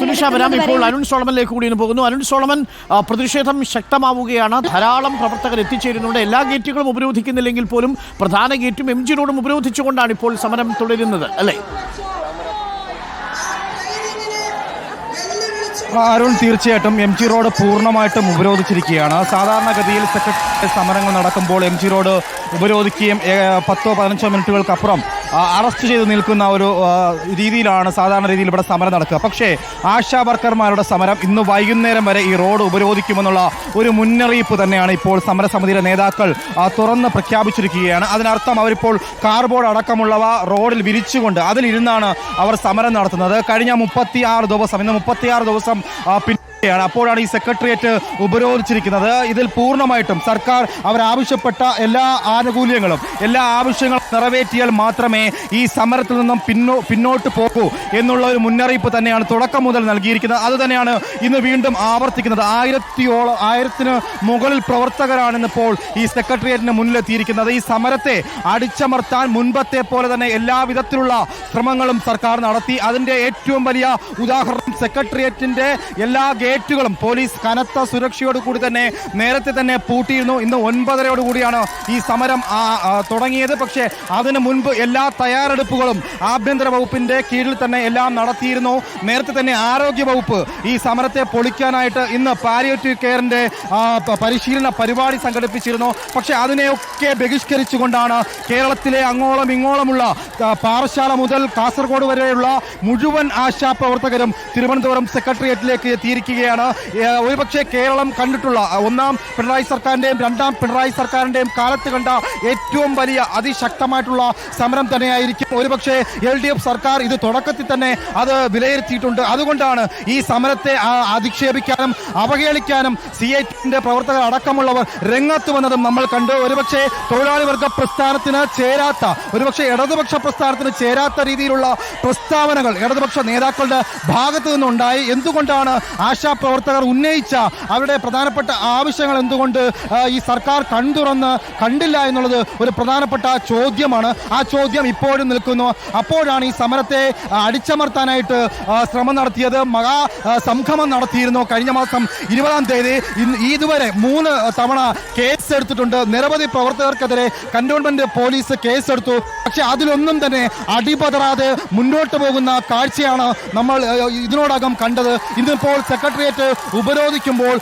സുനിഷ വരാം. ഇപ്പോൾ അരുൺ സോളമനിലേക്ക് കൂടി ഇന്ന് പോകുന്നു. അരുൺ സോളമൻ പ്രതിഷേധം ശക്തമാവുകയാണ്. ധാരാളം പ്രവർത്തകർ എത്തിച്ചേരുന്നുണ്ട്. എല്ലാ ഗേറ്റുകളും ഉപരോധിക്കുന്നില്ലെങ്കിൽ പോലും പ്രധാന ഗേറ്റും എം ജി റോഡും ഉപരോധിച്ചുകൊണ്ടാണ് ഇപ്പോൾ സമരം തുടരുന്നത്. അല്ലേ? അരുൺ തീർച്ചയായിട്ടും എം ജി റോഡ് പൂർണമായിട്ടും ഉപരോധിച്ചിരിക്കുകയാണ്. സാധാരണഗതിയിൽ സെക്രട്ടറി സമരങ്ങൾ നടക്കുമ്പോൾ എം ജി റോഡ് ഉപരോധിക്കുകയും പത്തോ പതിനഞ്ചോ മിനിറ്റുകൾക്കപ്പുറം അറസ്റ്റ് ചെയ്ത് നിൽക്കുന്ന ഒരു രീതിയിലാണ് സാധാരണ രീതിയിൽ ഇവിടെ സമരം നടക്കുക. പക്ഷേ ആശാ വർക്കർമാരുടെ സമരം ഇന്ന് വൈകുന്നേരം വരെ ഈ റോഡ് ഉപരോധിക്കുമെന്നുള്ള ഒരു മുന്നറിയിപ്പ് തന്നെയാണ് ഇപ്പോൾ സമരസമിതിയുടെ നേതാക്കൾ തുറന്ന് പ്രഖ്യാപിച്ചിരിക്കുകയാണ്. അതിനർത്ഥം അവരിപ്പോൾ കാർബോർഡ് അടക്കമുള്ളവ റോഡിൽ വിരിച്ചുകൊണ്ട് അതിലിരുന്നാണ് അവർ സമരം നടത്തുന്നത്. കഴിഞ്ഞ മുപ്പത്തിയാറ് ദിവസം ഇന്ന് മുപ്പത്തിയാറ് ദിവസം ആ, പിന്നിടുകയാണ് അപ്പോഴാണ് ഈ സെക്രട്ടേറിയറ്റ് ഉപരോധിച്ചിരിക്കുന്നത്. ഇതിൽ പൂർണമായിട്ടും സർക്കാർ അവരാവശ്യപ്പെട്ട എല്ലാ ആനുകൂല്യങ്ങളും എല്ലാ ആവശ്യങ്ങളും നിറവേറ്റിയാൽ മാത്രമേ ഈ സമരത്തിൽ നിന്നും പിന്നോ പിന്നോട്ട് പോകൂ എന്നുള്ള ഒരു മുന്നറിയിപ്പ് തന്നെയാണ് തുടക്കം മുതൽ നൽകിയിരിക്കുന്നത്. അത് തന്നെയാണ് ഇന്ന് വീണ്ടും ആവർത്തിക്കുന്നത്. ആയിരത്തിയോളം ആയിരത്തിന് മുകളിൽ പ്രവർത്തകരാണ് ഇന്നിപ്പോൾ ഈ സെക്രട്ടേറിയറ്റിന് മുന്നിലെത്തിയിരിക്കുന്നത്. ഈ സമരത്തെ അടിച്ചമർത്താൻ മുൻപത്തെ പോലെ തന്നെ എല്ലാ വിധത്തിലുള്ള ശ്രമങ്ങളും സർക്കാർ നടത്തി. അതിന്റെ ഏറ്റവും വലിയ ഉദാഹരണം സെക്രട്ടേറിയറ്റിന്റെ എല്ലാ ഗേറ്റുകളും പോലീസ് കനത്ത സുരക്ഷയോടുകൂടി തന്നെ നേരത്തെ തന്നെ പൂട്ടിയിരുന്നു. ഇന്ന് ഒൻപതരയോട് കൂടിയാണ് ഈ സമരം തുടങ്ങിയത്. പക്ഷേ അതിനു മുൻപ് എല്ലാ തയ്യാറെടുപ്പുകളും ആഭ്യന്തര വകുപ്പിന്റെ കീഴിൽ തന്നെ എല്ലാം നടത്തിയിരുന്നു. നേരത്തെ തന്നെ ആരോഗ്യ വകുപ്പ് ഈ സമരത്തെ പൊളിക്കാനായിട്ട് ഇന്ന് പാലിയേറ്റീവ് കെയറിന്റെ പരിശീലന പരിപാടി സംഘടിപ്പിച്ചിരുന്നു. പക്ഷേ അതിനെയൊക്കെ ബഹിഷ്കരിച്ചുകൊണ്ടാണ് കേരളത്തിലെ അങ്ങോളം ഇങ്ങോളമുള്ള പാറശാല മുതൽ കാസർഗോഡ് വരെയുള്ള മുഴുവൻ ആശാ പ്രവർത്തകരും തിരുവനന്തപുരം സെക്രട്ടേറിയറ്റിലേക്ക് എത്തിയിരിക്കുകയാണ്. ഏ, ഒരുപക്ഷെ കേരളം കണ്ടിട്ടുള്ള ഒന്നാം പിണറായി സർക്കാരിന്റെയും രണ്ടാം പിണറായി സർക്കാരിന്റെയും കാലത്ത് കണ്ട ഏറ്റവും വലിയ അതിശക്തമായിട്ടുള്ള സമരം തന്നെയായിരിക്കും. ഒരുപക്ഷെ എൽ ഡി എഫ് സർക്കാർ ഇത് തുടക്കത്തിൽ തന്നെ അത് വിലയിരുത്തിയിട്ടുണ്ട്. അതുകൊണ്ടാണ് ഈ സമരത്തെ അധിക്ഷേപിക്കാനും അവഹേളിക്കാനും സി ഐ ടിന്റെ പ്രവർത്തകർ അടക്കമുള്ളവർ രംഗത്ത് വന്നതും നമ്മൾ കണ്ടു. ഒരുപക്ഷെ തൊഴിലാളി വർഗ പ്രസ്ഥാനത്തിന് ചേരാത്ത ഒരുപക്ഷെ ഇടതുപക്ഷ പ്രസ്ഥാനത്തിന് ചേരാത്ത രീതിയിലുള്ള പ്രസ്താവനകൾ ഇടതുപക്ഷ നേതാക്കളുടെ ഭാഗത്തു നിന്നുണ്ടായി. എന്തുകൊണ്ടാണ് ആശാ പ്രവർത്തകർ ഉന്നയിച്ച അവരുടെ പ്രധാനപ്പെട്ട ആവശ്യങ്ങൾ എന്തുകൊണ്ട് ഈ സർക്കാർ കൺതുറന്ന് കണ്ടില്ല എന്നുള്ളത് ഒരു പ്രധാനപ്പെട്ട ചോദ്യമാണ്. ആ ചോദ്യം ഇപ്പോഴും നിൽക്കുന്നു. അപ്പോഴാണ് ഈ സമരത്തെ അടിച്ചമർത്താനായിട്ട് ശ്രമം നടത്തിയത്. മഹാ സംഗമം നടത്തിയിരുന്നു കഴിഞ്ഞ മാസം ഇരുപതാം തീയതി. ഇതുവരെ മൂന്ന് തവണ കേസ് എടുത്തിട്ടുണ്ട് നിരവധി പ്രവർത്തകർക്കെതിരെ കന്റോൺമെന്റ് പോലീസ് കേസ് എടുത്തു പക്ഷെ അതിലൊന്നും തന്നെ അടിപതറാതെ മുന്നോട്ട് പോകുന്ന കാഴ്ചയാണ് നമ്മൾ ഇതിനോടകം കണ്ടത്. ഇന്നിപ്പോൾ സെക്രട്ടേറിയറ്റ് ഉപരോധിക്കുമ്പോൾ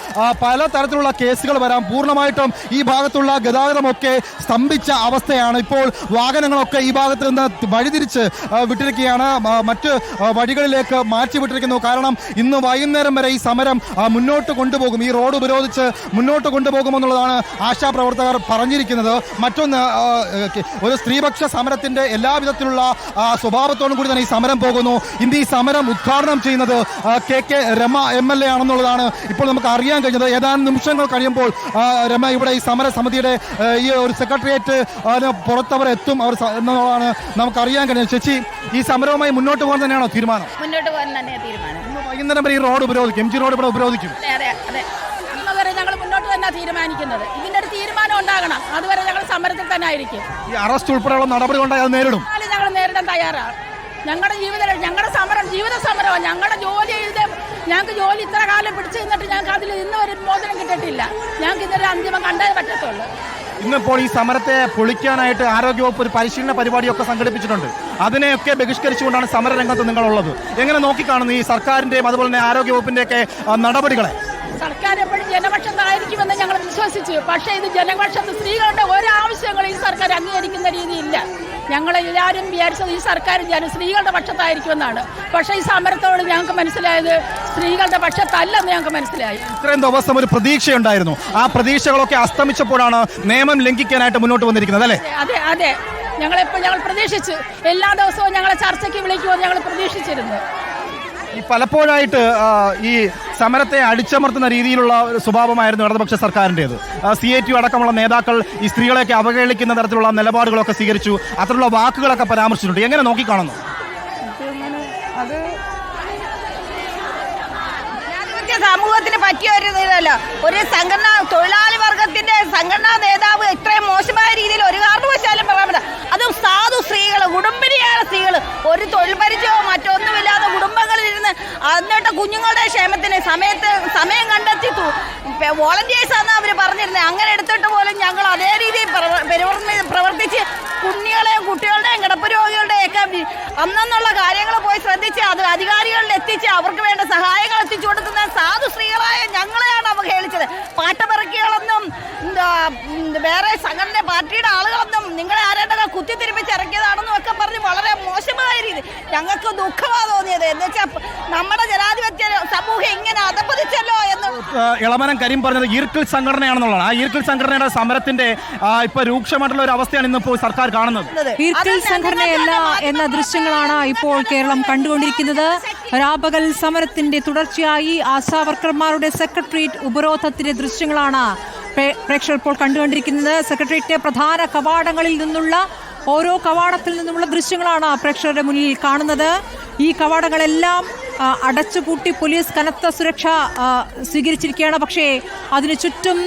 പല തരത്തിലുള്ള കേസുകൾ വരാം. പൂർണമായിട്ടും ഈ ഭാഗത്തുള്ള ഗതാഗതമൊക്കെ സ്തംഭിച്ച അവസ്ഥയാണ്. ഇപ്പോൾ വാഹനങ്ങളൊക്കെ ഈ ഭാഗത്ത് നിന്ന് വഴിതിരിച്ച് വിട്ടിരിക്കുകയാണ്. മറ്റ് വഴികളിലേക്ക് മാറ്റി വിട്ടിരിക്കുന്നു. കാരണം ഇന്ന് വൈകുന്നേരം വരെ ഈ സമരം മുന്നോട്ട് കൊണ്ടുപോകും. ഈ റോഡ് ഉപരോധിച്ച് മുന്നോട്ട് കൊണ്ടുപോകുമെന്നുള്ളതാണ് ആശാപ്രവർത്തകർ പറഞ്ഞിരിക്കുന്നത്. മറ്റൊന്ന് ഒരു സ്ത്രീപക്ഷ സമരത്തിന്റെ എല്ലാവിധത്തിലുള്ള സ്വഭാവത്തോടും കൂടി തന്നെ ഈ സമരം പോകുന്നു. ഇന്ന് ഈ സമരം ഉദ്ഘാടനം ചെയ്യുന്നത് K K Rama M L A ആണെന്നുള്ളതാണ് ഇപ്പോൾ നമുക്ക് അറിയാൻ കഴിഞ്ഞത്. ഏതാനും നിമിഷങ്ങൾ കഴിയുമ്പോൾ രമ ഇവിടെ ഈ സമര സമിതിയുടെ ഈ ഒരു സെക്രട്ടേറിയറ്റ് അതിന് പുറത്തവർ എത്തും അവർ എന്നുള്ളതാണ് നമുക്ക് അറിയാൻ കഴിഞ്ഞത് ചേച്ചി ഈ സമരവുമായി മുന്നോട്ട് പോകാൻ തന്നെയാണോ തീരുമാനം? മുന്നോട്ട് പോകാൻ തന്നെ തീരുമാനം. വൈകുന്നേരം വരെ ഈ റോഡ് ഉപരോധിക്കും. എം ജി റോഡ് ഇവിടെ ഉപരോധിക്കും. അതെ വരെ ഞങ്ങൾ മുന്നോട്ട് തന്നെ തീരുമാനിക്കുന്നത്. ഇതിന്റെ ഒരു തീരുമാനം ഉണ്ടാകണം. അതുവരെ ഞങ്ങൾ സമരത്തിൽ തന്നെ ആയിരിക്കും. ഈ അറസ്റ്റ് ഉൾപ്പെടെയുള്ള നടപടി അത് നേരിടും. ഞങ്ങൾ നേരിടാൻ തയ്യാറാണ്. ഞങ്ങളുടെ ജീവിതം ഞങ്ങളുടെ സമരം ജീവിത സമരമാണ് ഞങ്ങളുടെ ജോലി ചെയ്ത് ഞങ്ങൾക്ക് ജോലി ഇത്ര കാലം പിടിച്ചു നിന്നിട്ട് ഞങ്ങൾക്ക് അതിൽ ഇന്ന് ഒരു മോചനം കിട്ടിയിട്ടില്ല ഞങ്ങൾക്ക് ഇന്നൊരു അന്തിമം കണ്ടേ പറ്റത്തുള്ളൂ. ഇന്നിപ്പോൾ ഈ സമരത്തെ പൊളിക്കാനായിട്ട് ആരോഗ്യവകുപ്പ് ഒരു പരിശീലന പരിപാടിയൊക്കെ സംഘടിപ്പിച്ചിട്ടുണ്ട്. അതിനെയൊക്കെ ബഹിഷ്കരിച്ചുകൊണ്ടാണ് സമരരംഗത്ത് നിങ്ങളുള്ളത്. എങ്ങനെ നോക്കിക്കാണുന്നു ഈ സർക്കാരിന്റെയും അതുപോലെ തന്നെ ആരോഗ്യവകുപ്പിന്റെയൊക്കെ നടപടികളെ? സർക്കാർ എപ്പോഴും ജനപക്ഷത്തായിരിക്കുമെന്ന് ഞങ്ങൾ വിശ്വസിച്ചു. പക്ഷേ ഇത് ജനപക്ഷത്ത് സ്ത്രീകളുടെ ഒരാവശ്യങ്ങളും ഈ സർക്കാർ അംഗീകരിക്കുന്ന രീതിയില്ല. ഞങ്ങൾ എല്ലാവരും വിചാരിച്ചത് ഈ സർക്കാർ ഞാൻ സ്ത്രീകളുടെ പക്ഷത്തായിരിക്കുമെന്നാണ്. പക്ഷേ ഈ സമരത്തോട് ഞങ്ങൾക്ക് മനസ്സിലായത് സ്ത്രീകളുടെ പക്ഷത്തല്ലെന്ന് ഞങ്ങൾക്ക് മനസ്സിലായി. ഇത്രയും ദിവസം ഒരു പ്രതീക്ഷയുണ്ടായിരുന്നു. ആ പ്രതീക്ഷകളൊക്കെ അസ്തമിച്ചപ്പോഴാണ് നിയമം ലംഘിക്കാനായിട്ട് മുന്നോട്ട് വന്നിരിക്കുന്നത് അല്ലേ? അതെ അതെ ഞങ്ങളെപ്പോൾ ഞങ്ങൾ പ്രതീക്ഷിച്ചു. എല്ലാ ദിവസവും ഞങ്ങളെ ചർച്ചയ്ക്ക് വിളിക്കുമെന്ന് ഞങ്ങൾ പ്രതീക്ഷിച്ചിരുന്നു. ഈ പലപ്പോഴായിട്ട് ഈ സമരത്തെ അടിച്ചമർത്തുന്ന രീതിയിലുള്ള സ്വഭാവമായിരുന്നു ഇടതുപക്ഷ സർക്കാരിന്റെത്. സി ഐ ടി അടക്കമുള്ള നേതാക്കൾ ഈ സ്ത്രീകളെയൊക്കെ അവഹേളിക്കുന്ന തരത്തിലുള്ള നിലപാടുകളൊക്കെ സ്വീകരിച്ചു അത്തരമുള്ള വാക്കുകളൊക്കെ പരാമർശിച്ചിട്ടുണ്ട്. എങ്ങനെ നോക്കിക്കാണുന്നു സമൂഹത്തിന് പറ്റിയ ഒരു ഇതല്ല. ഒരു സംഘടന സമയത്ത് സമയം കണ്ടെത്തി വോളണ്ടിയേഴ്സ് ആണ് അവർ പറഞ്ഞിരുന്നത് അങ്ങനെ എടുത്തിട്ട് പോലും ഞങ്ങൾ അതേ രീതിയിൽ പ്രവ- പ്രവർത്തി- പ്രവർത്തിച്ച് കുഞ്ഞുങ്ങളെയും കുട്ടികളുടെയും കിടപ്പ് രോഗികളുടെയും ഒക്കെ അന്നെന്നുള്ള കാര്യങ്ങൾ പോയി ശ്രദ്ധിച്ച് അത് അധികാരികളിൽ എത്തിച്ച് അവർക്ക് വേണ്ട സഹായങ്ങൾ എത്തിച്ചു കൊടുക്കുന്ന സാധു സ്ത്രീകളായ ഞങ്ങളെയാണ് അവഹേളിച്ചത്. എന്താ, വേറെ സംഘടന പാർട്ടിയുടെ ആളുകളെന്നും നിങ്ങളെ ആരാണ്ടൊക്കെ കുത്തിത്തിരിപ്പിച്ചിറക്കിയതാണെന്നും ഒക്കെ ഞങ്ങൾക്ക് ദുഃഖമാ തോന്നിയത്. എന്ന് വെച്ചാൽ നമ്മുടെ ജനാധിപത്യ സമൂഹം ഇങ്ങനെ അതപ്പതിച്ചല്ലോ എന്ന്. ഇളമനം ഇളമരം കരീം പറഞ്ഞത് ഈർക്കിൾ സംഘടനയാണെന്നുള്ളതാണ്. ആ ഈർക്കിൾ സംഘടനയുടെ സമരത്തിന്റെ ഇപ്പൊ രൂക്ഷമായിട്ടുള്ള ഒരു അവസ്ഥയാണ് ഇന്നിപ്പോൾ സർക്കാർ കാണുന്നത്. ഈർക്കിൽ സംഘടനയല്ല എന്ന ദൃശ്യങ്ങളാണ് ഇപ്പോൾ കേരളം കണ്ടുകൊണ്ടിരിക്കുന്നത്. രാപകൽ സമരത്തിന്റെ തുടർച്ചയായി ആശാ വർക്കർമാരുടെ സെക്രട്ടേറിയറ്റ് ഉപരോധത്തിന്റെ ദൃശ്യങ്ങളാണ് പ്രേക്ഷകർ ഇപ്പോൾ കണ്ടുകൊണ്ടിരിക്കുന്നത്. സെക്രട്ടേറിയറ്റിന്റെ പ്രധാന കവാടങ്ങളിൽ നിന്നുള്ള ഓരോ കവാടത്തിൽ നിന്നുമുള്ള ദൃശ്യങ്ങളാണ് പ്രേക്ഷകരുടെ മുന്നിൽ കാണുന്നത്. ഈ കവാടങ്ങളെല്ലാം അടച്ചുപൂട്ടി പോലീസ് കനത്ത സുരക്ഷ സ്വീകരിച്ചിരിക്കുകയാണ്. പക്ഷേ അതിനു ചുറ്റും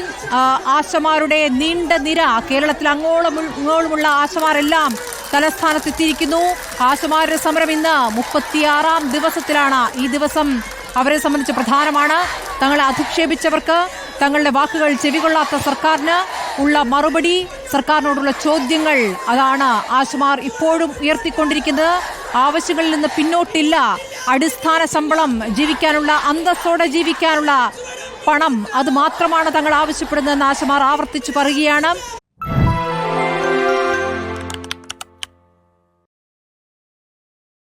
ആശമാരുടെ നീണ്ട നിര കേരളത്തിൽ അങ്ങോളം ഇങ്ങോളമുള്ള ആശമാരെല്ലാം തലസ്ഥാനത്തെത്തിയിരിക്കുന്നു. ആശമാരുടെ സമരം ഇന്ന് മുപ്പത്തിയാറാം ദിവസത്തിലാണ്. ഈ ദിവസം അവരെ സംബന്ധിച്ച് പ്രധാനമാണ്. തങ്ങളെ അധിക്ഷേപിച്ചവർക്ക് തങ്ങളുടെ വാക്കുകൾ ചെവികൊള്ളാത്ത സർക്കാരിന് ഉള്ള മറുപടി സർക്കാരിനോടുള്ള ചോദ്യങ്ങൾ. അതാണ് ആശുമാർ ഇപ്പോഴും ഉയർത്തിക്കൊണ്ടിരിക്കുന്നത്. ആവശ്യങ്ങളിൽ നിന്ന് പിന്നോട്ടില്ല. അടിസ്ഥാന ശമ്പളം ജീവിക്കാനുള്ള അന്തസ്സോടെ ജീവിക്കാനുള്ള പണം. അത് മാത്രമാണ് തങ്ങൾ ആവശ്യപ്പെടുന്നതെന്ന് ആശുമാർ ആവർത്തിച്ചു പറയുകയാണ്.